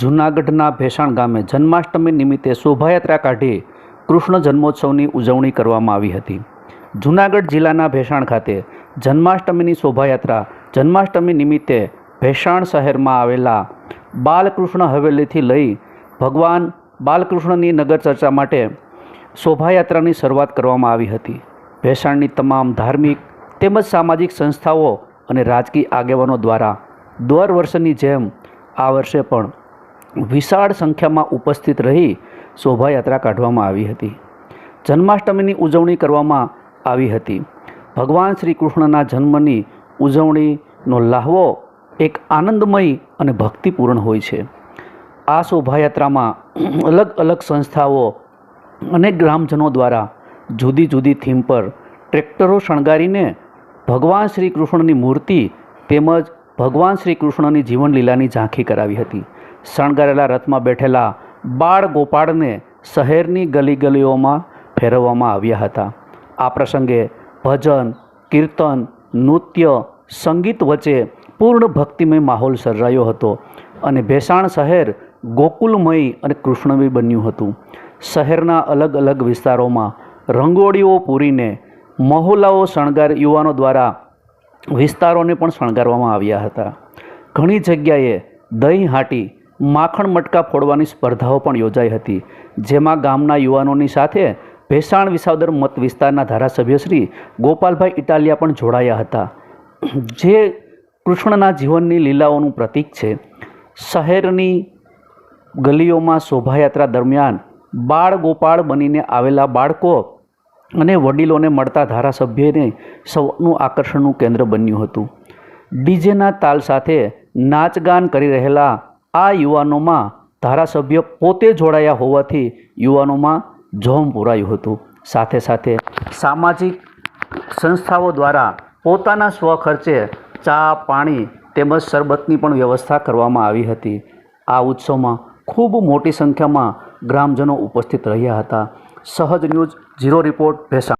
જૂનાગઢના ભેસાણ ગામે જન્માષ્ટમી નિમિત્તે શોભાયાત્રા કાઢી કૃષ્ણ જન્મોત્સવની ઉજવણી કરવામાં આવી હતી. જૂનાગઢ જિલ્લાના ભેસાણ ખાતે જન્માષ્ટમીની શોભાયાત્રા જન્માષ્ટમી નિમિત્તે ભેસાણ શહેરમાં આવેલા બાલકૃષ્ણ હવેલીથી લઈ ભગવાન બાલકૃષ્ણની નગર ચર્ચા માટે શોભાયાત્રાની શરૂઆત કરવામાં આવી હતી. ભેસાણની તમામ ધાર્મિક તેમજ સામાજિક સંસ્થાઓ અને રાજકીય આગેવાનો દ્વારા દર વર્ષની જેમ આ વર્ષે પણ વિશાળ સંખ્યામાં ઉપસ્થિત રહી શોભાયાત્રા કાઢવામાં આવી હતી. જન્માષ્ટમીની ઉજવણી કરવામાં આવી હતી. ભગવાન શ્રી કૃષ્ણના જન્મની ઉજવણીનો લાહવો એક આનંદમય અને ભક્તિપૂર્ણ હોય છે. આ શોભાયાત્રામાં અલગ અલગ સંસ્થાઓ અને ગ્રામજનો દ્વારા જુદી જુદી થીમ પર ટ્રેક્ટરો શણગારીને ભગવાન શ્રી કૃષ્ણની મૂર્તિ તેમજ ભગવાન શ્રી કૃષ્ણની જીવનલીલાની ઝાંખી કરાવી હતી. શણગારેલા રથમાં બેઠેલા બાળ ગોપાળને શહેરની ગલી ગલીઓમાં ફેરવવામાં આવ્યા હતા. આ પ્રસંગે ભજન, કીર્તન, નૃત્ય, સંગીત વચ્ચે પૂર્ણ ભક્તિમય માહોલ સર્જાયો હતો અને ભેસાણ શહેર ગોકુલમય અને કૃષ્ણમય બન્યું હતું. શહેરના અલગ અલગ વિસ્તારોમાં રંગોળીઓ પૂરીને મહોલાઓ શણગાર યુવાનો દ્વારા વિસ્તારોને પણ શણગારવામાં આવ્યા હતા. ઘણી જગ્યાએ દહીં હાટી, માખણ મટકા ફોડવાની સ્પર્ધાઓ પણ યોજાઈ હતી, જેમાં ગામના યુવાનોની સાથે ભેસાણ વિસાવદર મત વિસ્તારના ધારાસભ્ય શ્રી ગોપાલભાઈ ઇટાલિયા પણ જોડાયા હતા. જે કૃષ્ણના જીવનની લીલાઓનું પ્રતીક છે. શહેરની ગલીઓમાં શોભાયાત્રા દરમિયાન બાળ ગોપાળ બનીને આવેલા બાળકો અને વડીલોને મળતા ધારાસભ્યને સૌનું આકર્ષણનું કેન્દ્ર બન્યું હતું. ડીજેના તાલ સાથે નાચગાન કરી રહેલા આ યુવાનોમાં ધારાસભ્ય પોતે જોડાયા હોવાથી યુવાનોમાં જોમ પૂરાયું હતું. સાથે સાથે સામાજિક સંસ્થાઓ દ્વારા પોતાના સ્વખર્ચે ચા, પાણી તેમજ શરબતની પણ વ્યવસ્થા કરવામાં આવી હતી. આ ઉત્સવમાં ખૂબ મોટી સંખ્યામાં ગ્રામજનો ઉપસ્થિત રહ્યા હતા. સહજ ન્યૂઝ ઝીરો રિપોર્ટ ભેસાણ.